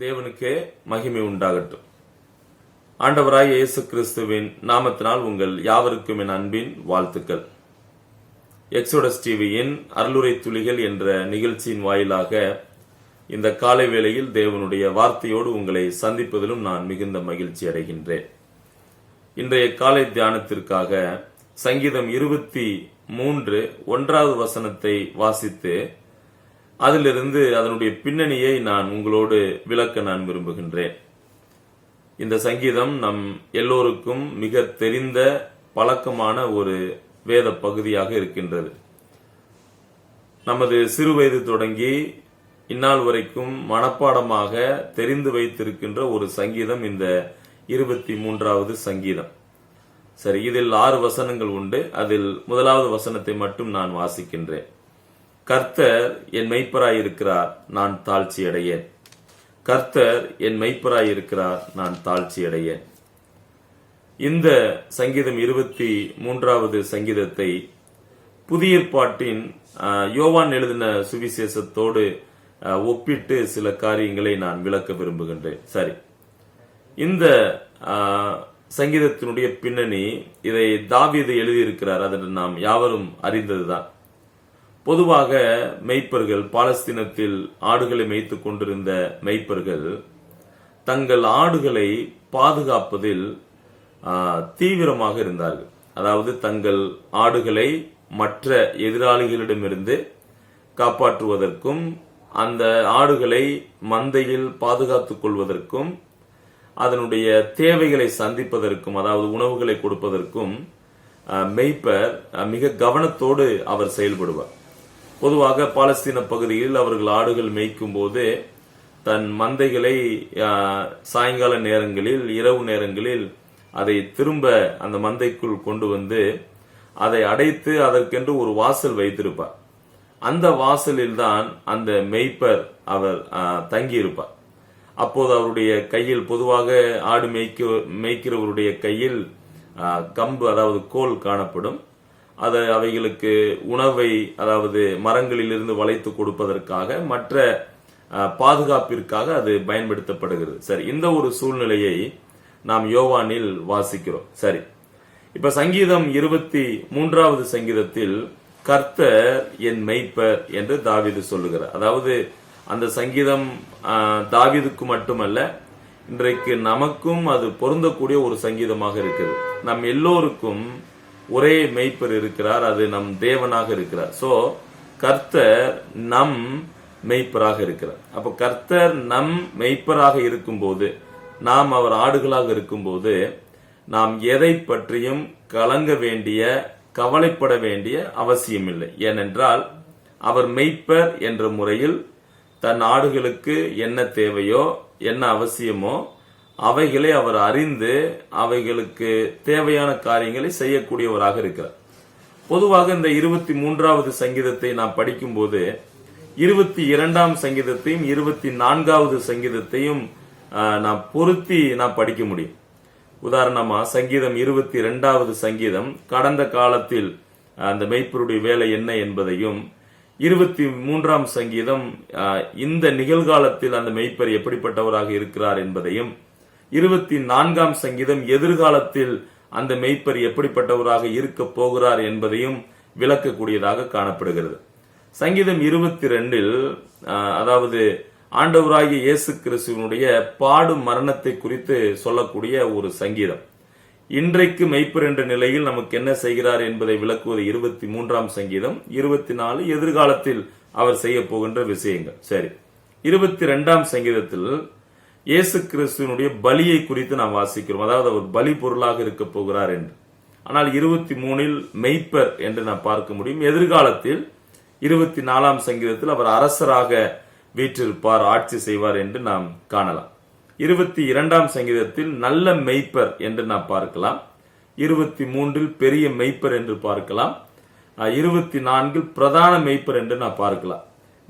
தேவனுக்கே மகிமை உண்டாகட்டும். ஆண்டவராய் இயேசு கிறிஸ்துவின் நாமத்தினால் உங்கள் யாவருக்கும் என் அன்பின் வாழ்த்துக்கள். எக்ஸோடஸ் டிவியின் அருளுரை துளிகள் என்ற நிகழ்ச்சியின் வாயிலாக இந்த காலை வேளையில் தேவனுடைய வார்த்தையோடு உங்களை சந்திப்பதிலும் நான் மிகுந்த மகிழ்ச்சி அடைகின்றேன். இன்றைய காலை தியானத்திற்காக சங்கீதம் இருபத்தி மூன்று ஒன்றாவது வசனத்தை வாசித்து அதிலிருந்து அதனுடைய பின்னணியை நான் உங்களோடு விளக்க நான் விரும்புகின்றேன். இந்த சங்கீதம் நம் எல்லோருக்கும் மிக தெரிந்த பழக்கமான ஒரு வேத பகுதியாக இருக்கின்றது. நமது சிறுவயது தொடங்கி இந்நாள் வரைக்கும் மனப்பாடமாக தெரிந்து வைத்திருக்கின்ற ஒரு சங்கீதம் இந்த இருபத்தி மூன்றாவது சங்கீதம். சரி இதில் ஆறு வசனங்கள் உண்டு. அதில் முதலாவது வசனத்தை மட்டும் நான் வாசிக்கின்றேன். கர்த்தர் என் மெய்ப்பராயிருக்கிறார் நான் தாழ்ச்சி அடையேன் கர்த்தர் என் மெய்ப்பராயிருக்கிறார் நான் தாழ்ச்சி அடையேன் இந்த சங்கீதம் இருபத்தி மூன்றாவது சங்கீதத்தை புதிய பாட்டின் யோவான் எழுதின சுவிசேஷத்தோடு ஒப்பிட்டு சில காரியங்களை நான் விளக்க விரும்புகின்றேன். சரி. இந்த சங்கீதத்தினுடைய பின்னணி இதை தாவீது எழுதியிருக்கிறார் அதை நாம் யாவரும் அறிந்ததுதான். பொதுவாக மெய்ப்பர்கள் பாலஸ்தீனத்தில் ஆடுகளை மேய்த்துக் கொண்டிருந்த மெய்ப்பர்கள் தங்கள் ஆடுகளை பாதுகாப்பதில் தீவிரமாக இருந்தார்கள். அதாவது தங்கள் ஆடுகளை மற்ற எதிராளிகளிடமிருந்து காப்பாற்றுவதற்கும் அந்த ஆடுகளை மந்தையில் பாதுகாத்துக் கொள்வதற்கும் அதனுடைய தேவைகளை சந்திப்பதற்கும் அதாவது உணவுகளை கொடுப்பதற்கும் மெய்ப்பர் மிக கவனத்தோடு அவர் செயல்படுவார். பொதுவாக பாலஸ்தீன பகுதியில் அவர்கள் ஆடுகள் மேய்க்கும் போது தன் மந்தைகளை சாயங்கால நேரங்களில் இரவு நேரங்களில் அதை திரும்ப அந்த மந்தைக்குள் கொண்டு வந்து அதை அடைத்து அதற்கென்று ஒரு வாசல் வைத்திருப்பார். அந்த வாசலில் தான் அந்த மெய்ப்பர் அவர் தங்கியிருப்பார். அப்போது அவருடைய கையில் பொதுவாக ஆடு மேய்க்க மேய்க்கிறவருடைய கையில் கம்பு அதாவது கோல் காணப்படும். அதை அவைகளுக்கு உணவை அதாவது மரங்களிலிருந்து வளைத்து கொடுப்பதற்காக மற்ற பாதுகாப்பிற்காக அது பயன்படுத்தப்படுகிறது. சரி இந்த ஒரு சூழ்நிலையை நாம் யோவானில் வாசிக்கிறோம். சரி இப்ப சங்கீதம் இருபத்தி மூன்றாவது சங்கீதத்தில் கர்த்தர் என் மெய்ப்பர் என்று தாவிது சொல்லுகிறார். அதாவது அந்த சங்கீதம் தாவிதுக்கு மட்டுமல்ல இன்றைக்கு நமக்கும் அது பொருந்தக்கூடிய ஒரு சங்கீதமாக இருக்குது. நம் எல்லோருக்கும் ஒரே மெய்ப்பர் இருக்கிறார் அது நம் தேவனாக இருக்கிறார். சோ கர்த்தர் நம் மெய்ப்பராக இருக்கிறார். அப்ப கர்த்தர் நம் மெய்ப்பராக இருக்கும்போது நாம் அவர் ஆடுகளாக இருக்கும்போது நாம் எதை பற்றியும் கலங்க வேண்டிய கவலைப்பட வேண்டிய அவசியமில்லை. ஏனென்றால் அவர் மெய்ப்பர் என்ற முறையில் தன் ஆடுகளுக்கு என்ன தேவையோ என்ன அவசியமோ அவைகளை அவர் அறிந்து அவைகளுக்கு தேவையான காரியங்களை செய்யக்கூடியவராக இருக்கிறார். பொதுவாக இந்த இருபத்தி மூன்றாவது சங்கீதத்தை நாம் படிக்கும்போது இருபத்தி இரண்டாம் சங்கீதத்தையும் இருபத்தி நான்காவது சங்கீதத்தையும் நாம் பொருத்தி நாம் படிக்க முடியும். உதாரணமா சங்கீதம் இருபத்தி இரண்டாவது சங்கீதம் கடந்த காலத்தில் அந்த மெய்ப்பருடைய வேலை என்ன என்பதையும் இருபத்தி மூன்றாம் சங்கீதம் இந்த நிகழ்காலத்தில் அந்த மெய்ப்பர் எப்படிப்பட்டவராக இருக்கிறார் என்பதையும் இருபத்தி நான்காம் சங்கீதம் எதிர்காலத்தில் அந்த மெய்ப்பர் எப்படிப்பட்டவராக இருக்க போகிறார் என்பதையும் விளக்கக்கூடியதாக காணப்படுகிறது. சங்கீதம் இருபத்தி ரெண்டில் அதாவது ஆண்டவராகிய இயேசு கிறிஸ்துவனுடைய பாடும் மரணத்தை குறித்து சொல்லக்கூடிய ஒரு சங்கீதம். இன்றைக்கு மெய்ப்பர் என்ற நிலையில் நமக்கு என்ன செய்கிறார் என்பதை விளக்குவது இருபத்தி மூன்றாம் சங்கீதம். இருபத்தி நாலு எதிர்காலத்தில் அவர் செய்ய போகின்ற விஷயங்கள். சரி. இருபத்தி ரெண்டாம் சங்கீதத்தில் இயேசு கிறிஸ்துவனுடைய பலியை குறித்து நாம் வாசிக்கிறோம். அதாவது அவர் பலி பொருளாக இருக்க போகிறார் என்று. ஆனால் இருபத்தி மூணில் மெய்ப்பர் என்று நாம் பார்க்க முடியும். எதிர்காலத்தில் இருபத்தி நாலாம் சங்கீதத்தில் அவர் அரசராக வீற்றிருப்பார் ஆட்சி செய்வார் என்று நாம் காணலாம். இருபத்தி இரண்டாம் சங்கீதத்தில் நல்ல மெய்ப்பர் என்று நாம் பார்க்கலாம். இருபத்தி மூன்றில் பெரிய மெய்ப்பர் என்று பார்க்கலாம். இருபத்தி நான்கில் பிரதான மெய்ப்பர் என்று நாம் பார்க்கலாம்.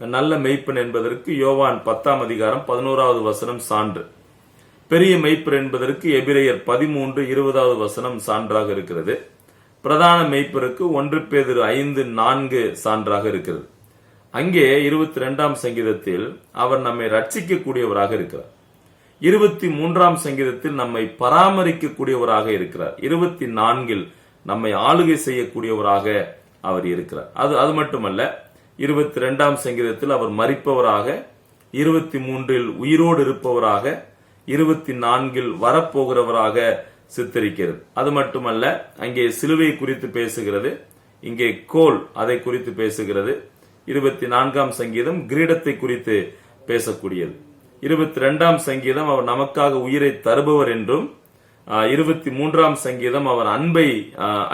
நல்ல மெய்ப்பன் என்பதற்கு யோவான் பத்தாம் அதிகாரம் பதினோராவது வசனம் சான்று. பெரிய மெய்ப்பர் என்பதற்கு எபிரேயர் பதிமூன்று இருபதாவது வசனம் சான்றாக இருக்கிறது. பிரதான மெய்ப்பருக்கு ஒன்று பேதிரு ஐந்து நான்கு சான்றாக இருக்கிறது. அங்கே இருபத்தி ரெண்டாம் சங்கீதத்தில் அவர் நம்மை ரட்சிக்கக்கூடியவராக இருக்கிறார். இருபத்தி மூன்றாம் சங்கீதத்தில் நம்மை பராமரிக்கக்கூடியவராக இருக்கிறார். இருபத்தி நான்கில் நம்மை ஆளுகை செய்யக்கூடியவராக அவர் இருக்கிறார். அது அது மட்டுமல்ல இருபத்தி ரெண்டாம் சங்கீதத்தில் அவர் மறிப்பவராக இருபத்தி மூன்றில் உயிரோடு இருப்பவராக இருபத்தி நான்கில் வரப்போகிறவராக சித்தரிக்கிறது. அது மட்டுமல்ல அங்கே சிலுவை குறித்து பேசுகிறது இங்கே கோல் அதை குறித்து பேசுகிறது இருபத்தி நான்காம் சங்கீதம் கிரீடத்தை குறித்து பேசக்கூடியது. இருபத்தி ரெண்டாம் சங்கீதம் அவர் நமக்காக உயிரை தருபவர் என்றும் இருபத்தி மூன்றாம் சங்கீதம் அவர் அன்பை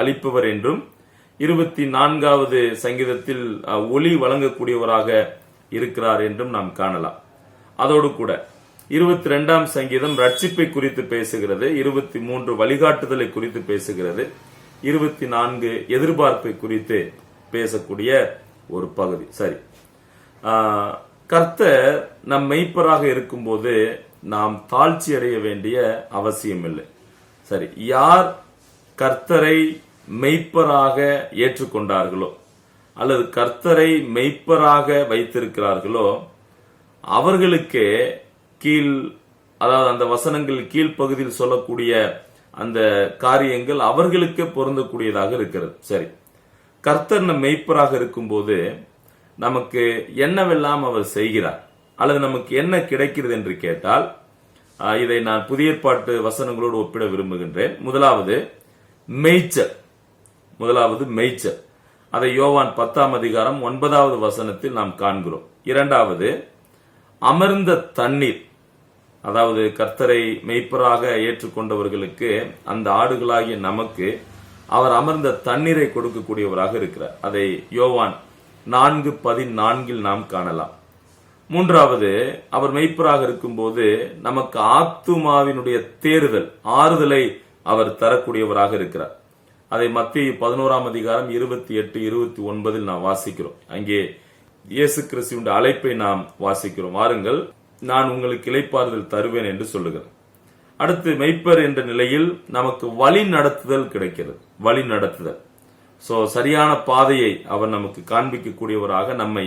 அளிப்பவர் என்றும் இருபத்தி நான்காவது சங்கீதத்தில் ஒளி வழங்கக்கூடியவராக இருக்கிறார் என்றும் நாம் காணலாம். அதோடு கூட இருபத்தி ரெண்டாம் சங்கீதம் ரட்சிப்பை குறித்து பேசுகிறது இருபத்தி மூன்று வழிகாட்டுதலை குறித்து பேசுகிறது இருபத்தி நான்கு எதிர்பார்ப்பை குறித்து பேசக்கூடிய ஒரு பகுதி. சரி. கர்த்தர் நம் மெய்ப்பராக இருக்கும்போது நாம் தாழ்ச்சி அடைய வேண்டிய அவசியம் இல்லை சரி யார் கர்த்தரை மெய்ப்பராக ஏற்றுக்கொண்டார்களோ? அல்லது கர்த்தரை மெய்ப்பராக வைத்திருக்கிறார்களோ? அவர்களுக்கே கீழ் அதாவது அந்த வசனங்கள் கீழ்ப்பகுதியில் சொல்லக்கூடிய அந்த காரியங்கள் அவர்களுக்கே பொருந்தக்கூடியதாக இருக்கிறது. சரி. கர்த்தர் நம் மெய்ப்பராக இருக்கும்போது நமக்கு என்னவெல்லாம் அவர் செய்கிறார்? அல்லது நமக்கு என்ன கிடைக்கிறது என்று கேட்டால் இதை நான் புதிய பாட்டு வசனங்களோடு ஒப்பிட விரும்புகின்றேன். முதலாவது மெய்ச்சல். முதலாவது மெய்ச்சல் அதை யோவான் பத்தாம் அதிகாரம் ஒன்பதாவது வசனத்தில் நாம் காண்கிறோம். இரண்டாவது அமர்ந்த தண்ணீர். அதாவது கர்த்தரை மெய்ப்பராக ஏற்றுக்கொண்டவர்களுக்கு அந்த ஆடுகளாகிய நமக்கு அவர் அமர்ந்த தண்ணீரை கொடுக்கக்கூடியவராக இருக்கிறார். அதை யோவான் நான்கு பதினான்கில் நாம் காணலாம். மூன்றாவது அவர் மெய்ப்பராக இருக்கும்போது நமக்கு ஆத்துமாவினுடைய தேறுதல் ஆறுதலை அவர் தரக்கூடியவராக இருக்கிறார். அதை மத்திய பதினோராம் அதிகாரம் இருபத்தி எட்டு இருபத்தி ஒன்பதில் நாம் வாசிக்கிறோம். அங்கே இயேசு கிறிஸ்துவின் அழைப்பை நாம் வாசிக்கிறோம். வாருங்கள் நான் உங்களுக்கு இளைப்பாறுதல் தருவேன் என்று சொல்லுகிறேன். அடுத்து மெய்ப்பர் என்ற நிலையில் நமக்கு வழி நடத்துதல் கிடைக்கிறது. வழி நடத்துதல். சோ சரியான பாதையை அவர் நமக்கு காண்பிக்கக்கூடியவராக நம்மை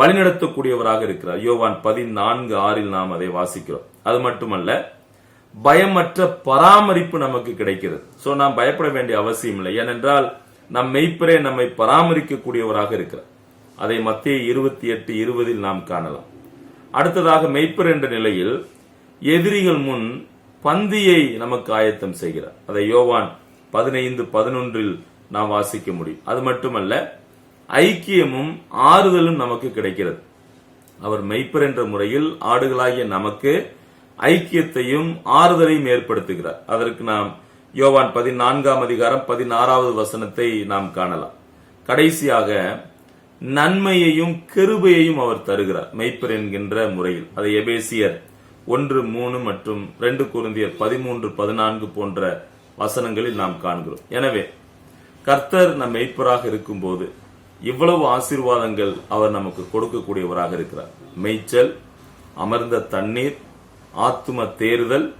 வழிநடத்தக்கூடியவராக இருக்கிறார். யோவான் பதினான்கு ஆறில் நாம் அதை வாசிக்கிறோம். அது மட்டுமல்ல பயமற்ற பராமரிப்பு நமக்கு கிடைக்கிறது. சோ நாம் பயப்பட வேண்டிய அவசியம் இல்லை. ஏனென்றால் நம் மெய்ப்பரே நம்மை பராமரிக்கக்கூடியவராக இருக்கிறார். அதை மத்திய இருபத்தி எட்டு இருபதில் நாம் காணலாம். அடுத்ததாக மெய்ப்பர் என்ற நிலையில் எதிரிகள் முன் பந்தியை நமக்கு ஆயத்தம் செய்கிறார். அதை யோவான் பதினைந்து பதினொன்றில் நாம் வாசிக்க முடியும். அது மட்டுமல்ல ஐக்கியமும் ஆறுதலும் நமக்கு கிடைக்கிறது. அவர் மெய்ப்பர் என்ற முறையில் ஆடுகளாகிய நமக்கு ஐக்கியத்தையும் ஆறுதலையும் ஏற்படுத்துகிறார். அதற்கு நாம் யோவான் பதினான்காம் அதிகாரம் பதினாறாவது வசனத்தை நாம் காணலாம். கடைசியாக நன்மையையும் கிருபையையும் அவர் தருகிறார் மெய்ப்பர் என்கின்ற முறையில். அதை எபேசியர் ஒன்று மூணு மற்றும் ரெண்டு குருந்தியர் பதிமூன்று பதினான்கு போன்ற வசனங்களில் நாம் காண்கிறோம். எனவே கர்த்தர் நம் மெய்ப்பராக இருக்கும்போது இவ்வளவு ஆசீர்வாதங்கள் அவர் நமக்கு கொடுக்கக்கூடியவராக இருக்கிறார். மெய்ச்சல் அமர்ந்த தண்ணீர் ஆத்தும தேறுதல்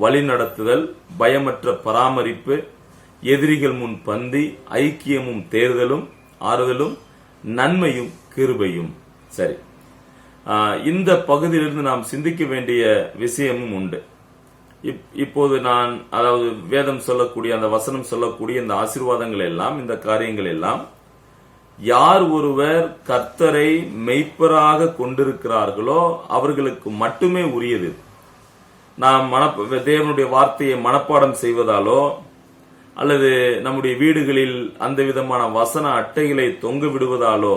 வழிநடத்துதல் பயமற்ற பராமரிப்பு எதிரிகள் முன் பந்தி ஐக்கியமும் தேர்தலும் ஆறுதலும் நன்மையும் கிருபையும். சரி. இந்த பகுதியிலிருந்து நாம் சிந்திக்க வேண்டிய விஷயமும் உண்டு. இப்- இப்போது நான் அதாவது வேதம் சொல்லக்கூடிய அந்த வசனம் சொல்லக்கூடிய இந்த ஆசீர்வாதங்கள் எல்லாம் இந்த காரியங்கள் எல்லாம் யார் ஒருவர் கர்த்தரை மெய்ப்பராக கொண்டிருக்கிறார்களோ அவர்களுக்கு மட்டுமே உரியது. நாம் மனப்ப தேவனுடைய வார்த்தையை மனப்பாடம் செய்வதாலோ அல்லது நம்முடைய வீடுகளில் அந்த விதமான வசன அட்டைகளை தொங்க விடுவதாலோ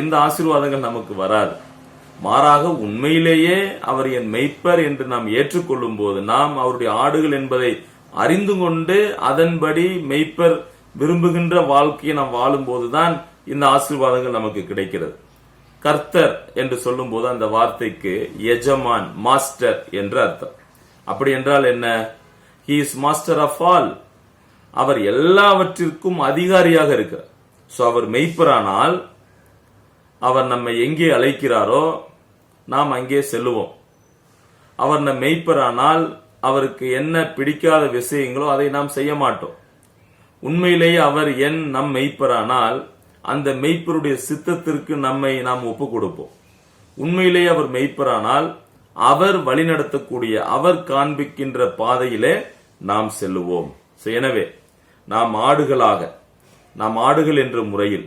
இந்த ஆசீர்வாதங்கள் நமக்கு வராது. மாறாக உண்மையிலேயே அவர் என் மெய்ப்பர் என்று நாம் ஏற்றுக்கொள்ளும் போது நாம் அவருடைய ஆடுகள் என்பதை அறிந்து கொண்டு அதன்படி மெய்ப்பர் விரும்புகின்ற வாழ்க்கையை நாம் வாழும்போதுதான் இந்த ஆசீர்வாதங்கள் நமக்கு கிடைக்கிறது. கர்த்தர் என்று சொல்லும்போது அந்த வார்த்தைக்கு எஜமான் மாஸ்டர் என்று அர்த்தம். அப்படி என்றால் என்ன? He is master of all அவர் எல்லாவற்றிற்கும் அதிகாரியாக இருக்கிறார். ஸோ அவர் மெய்ப்பரானால் அவர் நம்மை எங்கே அழைக்கிறாரோ நாம் அங்கே செல்லுவோம். அவர் நம் மெய்ப்பரானால் அவருக்கு என்ன பிடிக்காத விஷயங்களோ அதை நாம் செய்ய மாட்டோம். உண்மையிலேயே அவர் என் நம் மெய்ப்பரானால் அந்த மெய்ப்பருடைய சித்தத்திற்கு நம்மை நாம் ஒப்பு கொடுப்போம் உண்மையிலேயே அவர் மெய்ப்பரானால் அவர் வழிநடத்தக்கூடிய அவர் காண்பிக்கின்ற பாதையிலே நாம் செல்லுவோம். எனவே நாம் ஆடுகளாக நாம் ஆடுகள் என்ற முறையில்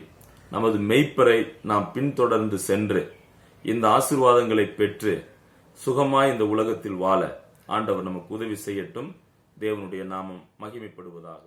நமது மெய்ப்பரை நாம் பின்தொடர்ந்து சென்று இந்த ஆசிர்வாதங்களை பெற்று சுகமாய் இந்த உலகத்தில் வாழ ஆண்டவர் நமக்கு உதவி செய்யட்டும். தேவனுடைய நாமம் மகிமைப்படுவதாக.